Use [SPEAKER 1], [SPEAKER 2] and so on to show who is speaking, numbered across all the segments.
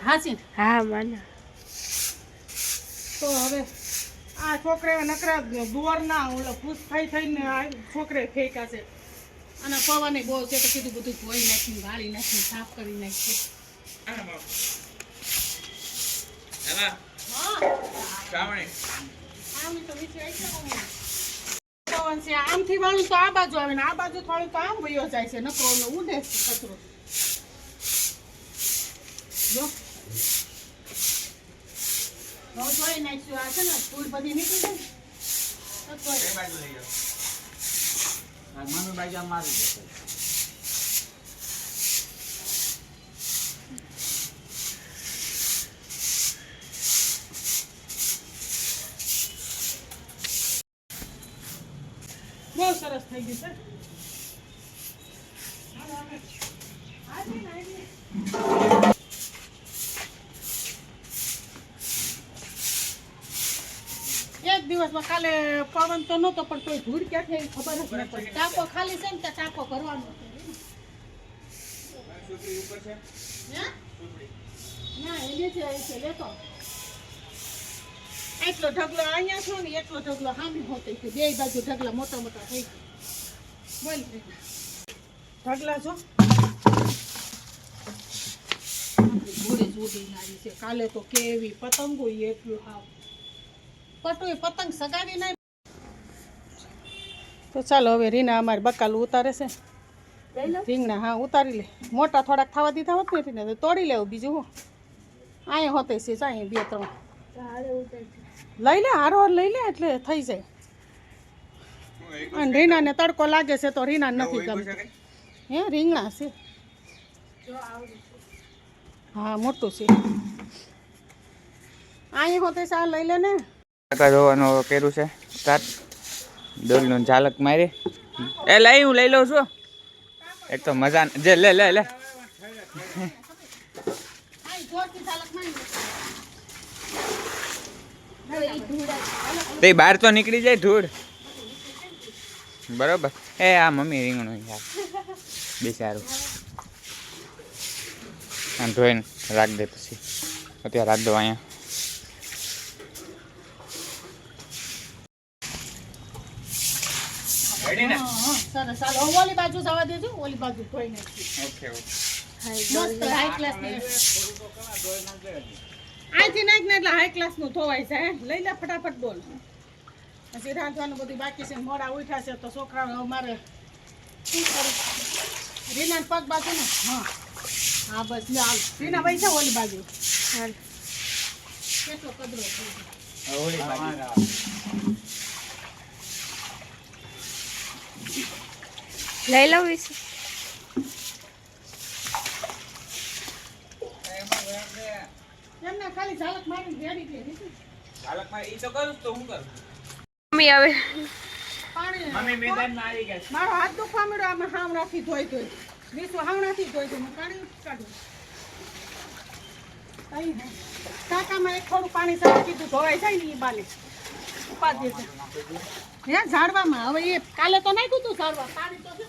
[SPEAKER 1] હાસી?
[SPEAKER 2] હા મને.
[SPEAKER 1] તો હવે આ છોકરે નકરા દોર ના ઓલો ખુશ થઈ થઈને આ છોકરે ફેંકા છે. અને પવને બહુ છે તો કીધું બધું ધોઈ નાખ્યું વાળી નાખ્યું સાફ કરી નાખ્યું આમ તો નીચે આવી છે ને. પવન છે આમથી વાળું તો આ બાજુ આવે ને આ બાજુ થોડું તો આમ વયો જાય છે નકરો ઉડે છે કચરો. જો. હવે ધોઈ નાખ્યું આ છે ને ધૂળ બધી નીકળી જાય ને મારી જશે બહુ સરસ થઈ ગયું છે. હાલો, આગળ. આવી આવી ને. એક દિવસમાં કાલે પવન તો નહોતો, પણ તોય ધૂળ ક્યાંથી આવી ખબર જ ન ટાંકો ખાલી છે ને ત્યાં ટાંકો ભરવાનો એટલો ઢગલો અહીંયા છો ને, એટલો ઢગલો સામે હોતે છે. બે બાજુ ઢગલા મોટા મોટા થઈ બોલ ઢગલા છો? ઉડીને છે. કાલે તો કેવી પતંગો એટલું હાવ. પટોય પતંગ સગાડી નહીં તો ચાલો હવે રીના અમારી બકાલું ઉતારે છે. રીંગણા હા ઉતારી લે. મોટા થોડાક થવા દીધા હોત ને રીને તો તોડી લેવું બીજું હું. અહીંયા હોતે છે અહીં બે ત્રણ. લઈ લે હારો હાર લઈ લે એટલે થઈ જાય. અને રીનાને તડકો લાગે છે તો રીના નથી ગમતી. હે રીંગણા છે. હા મોટું છે. અહીંયા હોતે છે આ લઈ લે ને.
[SPEAKER 3] જોવાનું કર્યું છે. સ્ટાર્ટ ડોલનું ઝાલક મારી. એ લઈ, હું લઈ લઉં છું. એક તો મજા જે, લે લે લે. તે બહાર તો નીકળી જાય ધૂળ. બરોબર. એ, આ મમ્મી રીંગણું યાર બે આમ ધોઈને રાખ દે પછી. અત્યારે રાખ દો અહીંયા.
[SPEAKER 1] હા, હા, સરસ ચાલો ઓલી બાજુ જવા દેજો. ઓલી બાજુ કોઈ નથી
[SPEAKER 3] ઓકે ઓકે.
[SPEAKER 1] મસ્ત હાઈ ક્લાસ અહીંથી નાખ ને. એટલે હાઈ ક્લાસનું ધોવાય જાય લઈ લે ફટાફટ બોલ. પછી રાંધવાનું બધું બાકી છે મોડા ઉઠ્યા છે તો છોકરાઓ મારે શું કરું? રીના પગ બાજુ ને? હા. હા બસ. લે હાલ. રીના ભાઈ છે ઓલી બાજુ. હાલ. કેટલો કદરો ગયો.
[SPEAKER 2] લઈ લઉં વિશે. મમ્મી હવે
[SPEAKER 1] પાણી મારો હાથ દુખવા મળ્યો આમાં હાવણાથી ધોઈ ધોઈ વિશ્વ હાવણાથી ધોઈ ધોઈ મેં પાણી કાઢ્યું કઈ નહીં. ટાંકામાં એક થોડું પાણી સાથે કીધું ધોવાઈ જાય ને એ બાને ઉપાધિ છે. હે ઝાડવામાં. હવે એ કાલે તો નાખ્યું તું ઝાડવા. પાણી તો છે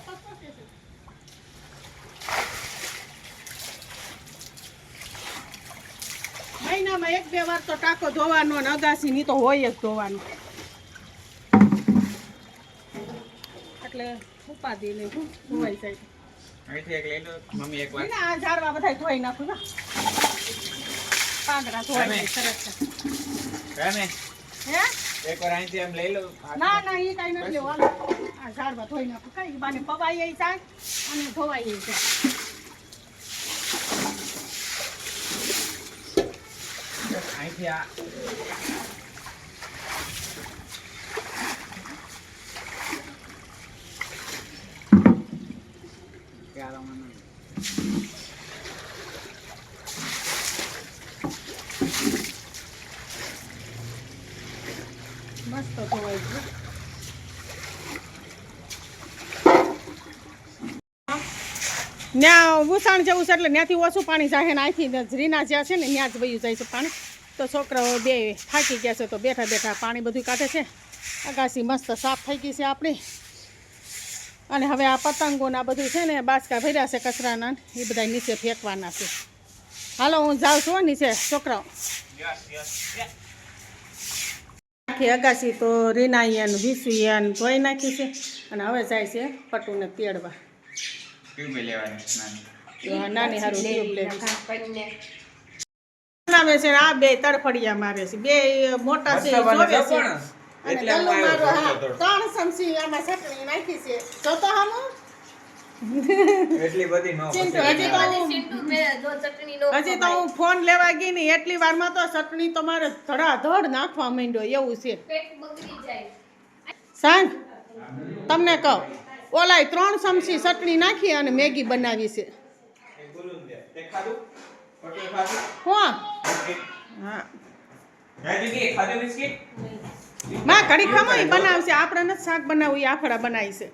[SPEAKER 1] મહિનામાં એક બે વાર તો ટાંકો ધોવાનો અને અગાસી ની તો હોય જ ધોવાનું. એટલે ઉપાધી ને શું ધોવાઈ જાય.
[SPEAKER 3] લઈ
[SPEAKER 1] આ ઝાડવા બધા ધોઈ નાખું ના પાંદડા ધોવાઈ સરસ છે. હે?
[SPEAKER 3] એક વાર અહીંથી એમ લઈ લો.
[SPEAKER 1] ના ના એ કાંઈ નથી લેવાનું. આ ઝાડવા ધોઈ નાખું કઈ બાને પવાઈ જાય અને ધોવાઈ જાય.
[SPEAKER 3] અહીંથી આ.
[SPEAKER 1] મસ્ત ધોવાઈ ગયું. ત્યાં ભૂસાણ જેવું છે એટલે ત્યાંથી ઓછું પાણી જાય ને અહીંથી રીના જ્યાં છે ને ત્યાં જ વયું જાય છે પાણી. તો છોકરાઓ બે થાકી ગયા છે તો બેઠા બેઠા પાણી બધું કાઢે છે. અગાસી મસ્ત સાફ થઈ ગઈ છે આપણી. અને હવે આ પતંગોના બધું છે ને બાસકા ભર્યા છે કચરાના એ બધા નીચે ફેંકવાના છે. હાલો હું જાઉં છું હો નીચે છોકરાઓ. આખી અગાસી તો રીનાયન વિસુયન ધોઈ નાખી છે અને હવે જાય છે પટુને તેડવા.
[SPEAKER 3] નાની.
[SPEAKER 1] તો હારું બનાવે છે આ બે તડફડિયા મારે છે બે મોટા છે જોવે
[SPEAKER 3] છે.
[SPEAKER 1] છે અને ગલ્લું
[SPEAKER 3] આવ્યો
[SPEAKER 1] હા,
[SPEAKER 3] થોડો થોડો.
[SPEAKER 1] ત્રણ ચમચી આમાં ચટણી નાખી છે. જો હામું?
[SPEAKER 3] એટલી બધી ન
[SPEAKER 1] હજી તો હું હું ફોન લેવા ગઈ ને એટલી વારમાં તો ચટણી તમારે મારે ધડાધડ નાખવા માંડ્યો એવું છે. સાંજ તમને કહો ઓલાય ત્રણ ચમચી ચટણી નાખી અને મેગી બનાવી છે? કોણ હા
[SPEAKER 3] એ
[SPEAKER 1] માં ઘડી ખમાઈ બનાવશે. આપણે નથી શાક બનાવવું એ આફડા બનાવી છે.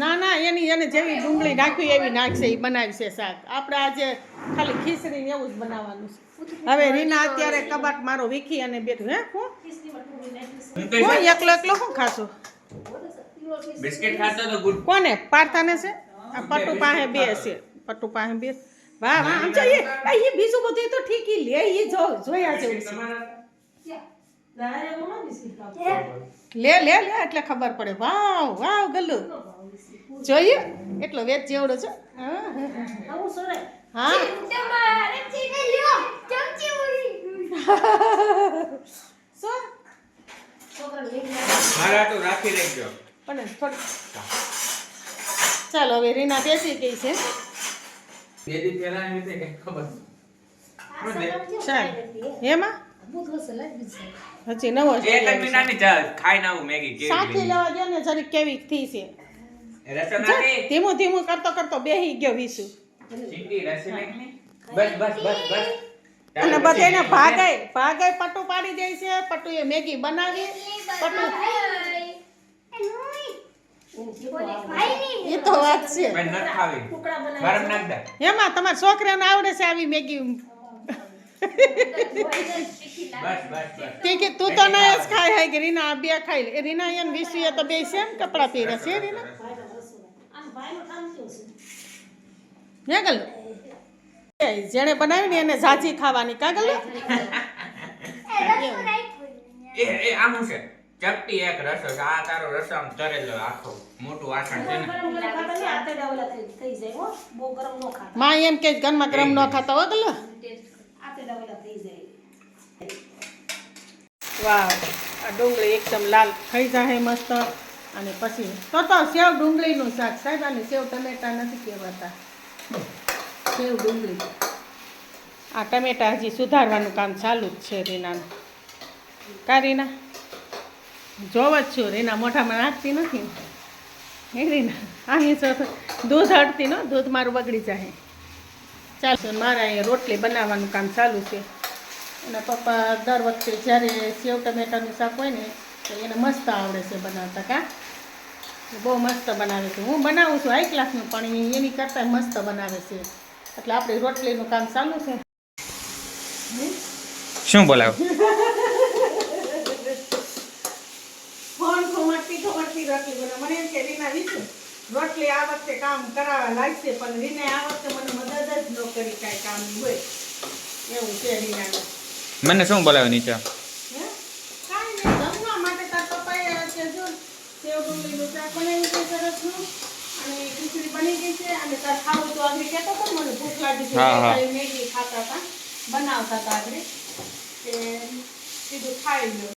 [SPEAKER 1] ના ના એની એને જેવી ડુંગળી નાખવી એવી નાખશે એ બનાવશે શાક. આપણે આજે ખાલી ખીચડી ને એવું જ બનાવવાનું છે. હવે રીના અત્યારે કબાટ મારો વીખી અને બેઠું હે હું
[SPEAKER 3] હું
[SPEAKER 1] એકલો એકલો શું ખાશું?
[SPEAKER 3] બિસ્કિટ ખાતો તો ગુડ.
[SPEAKER 1] કોને? પાર્થાને છે? આ પટ્ટુ પાસે બે છે. પટ્ટુ પાસે બે. વાહ વાહ આમ જોઈએ એ બીજું બધું તો ઠીક લે એ જો જોયા છે. લે લે લે એટલે ખબર પડે. વાવ વાવ ગલ્લુ. જોઈએ. એટલો વેચ જેવડો છે. હા, હા. હા શું
[SPEAKER 3] રાખી રાખજો.
[SPEAKER 1] પણ ચાલો હવે રીના બેસી ગઈ છે.
[SPEAKER 3] એમ
[SPEAKER 1] હજી નવો
[SPEAKER 3] એક ચાલ ખાઈ નાવું મેગી કેવી
[SPEAKER 1] સાથે લેવા દે ને જરી કેવી થઈ છે.
[SPEAKER 3] ધીમો?
[SPEAKER 1] ધીમું ધીમું કરતો કરતો બેહી ગયો
[SPEAKER 3] વિશુ? બસ બસ બસ બસ.
[SPEAKER 1] અને બધાને
[SPEAKER 3] ભાગે
[SPEAKER 1] ભાગાય પટ્ટુ પાડી દે છે પટ્ટુ એ મેગી બનાવી પટ્ટુ એ તો વાત છે.
[SPEAKER 3] પણ નથી ખાવી. ગરમ નાખ દે.
[SPEAKER 1] એમાં તમારા છોકરાને આવડે છે આવી મેગી
[SPEAKER 3] બસ બસ બસ
[SPEAKER 1] કે તું તો ના જ ખાય હે કે રીના આ બે ખાઈ લે. રીના એમ વિસુએ તો બે સેમ કપડાં પહેરે છે રીના? હે ગલ જેણે બનાવી ને એને ઝાઝી ખાવાની કા ગલ
[SPEAKER 3] એ એ આમ છે? ચપટી એક રસો છે આ તારો રસો આમ તરેલો આખો મોટું વાસણ છે ને.
[SPEAKER 1] માં એમ કે ઘરમાં ગરમ ન ખાતા હો ગલ વાવ, આ ડુંગળી એકદમ લાલ થઈ જાય મસ્ત. અને પછી તો તો સેવ ડુંગળીનું શાક. સાહેબ અને સેવ ટમેટા નથી કહેવાતા. સેવ ડુંગળી. આ ટમેટા હજી સુધારવાનું કામ ચાલુ જ છે રીનાનું. કા રીના? જોવ જ છું, રીના મોઢામાં નાખતી નથી હે રીના? અહીં દૂધ હટતી નો, દૂધ મારું બગડી જાય ચાલશે. મારા અહીંયા રોટલી બનાવવાનું કામ ચાલુ છે. અને પપ્પા દર વખતે જ્યારે સેવ ટમેટાનું શાક હોય ને તો એને મસ્ત આવડે છે બનાવતા કા? બહુ મસ્ત બનાવે છે. હું બનાવું છું હાઈ ક્લાસનું પણ એની કરતાં મસ્ત બનાવે છે. એટલે આપણી રોટલીનું કામ ચાલુ છે.
[SPEAKER 3] શું બોલાવ?
[SPEAKER 1] ફોન રોટલી મને એમ કે રીના વિશે રોટલી આ વખતે કામ કરાવવા લાગશે પણ રીને આ વખતે મને મદદ જ ન કરી કાંઈ કામ હોય. એવું છે રીનાનું
[SPEAKER 3] મને શું બોલાવ્યું નીચે?
[SPEAKER 1] કાંઈ નહીં, જમવા માટે તાર પપ્પાએ છે જો સેવ ડુંગળીનું શાક બનાવ્યું છે સરસનું અને ખીચડી બની ગઈ છે અને તાર ખાવું તો આગળ કહેતો હતો મને ભૂખ લાગી છે. મેગી ખાતા હતા બનાવતા હતા આગળ. કે સીધું ખાઈ લો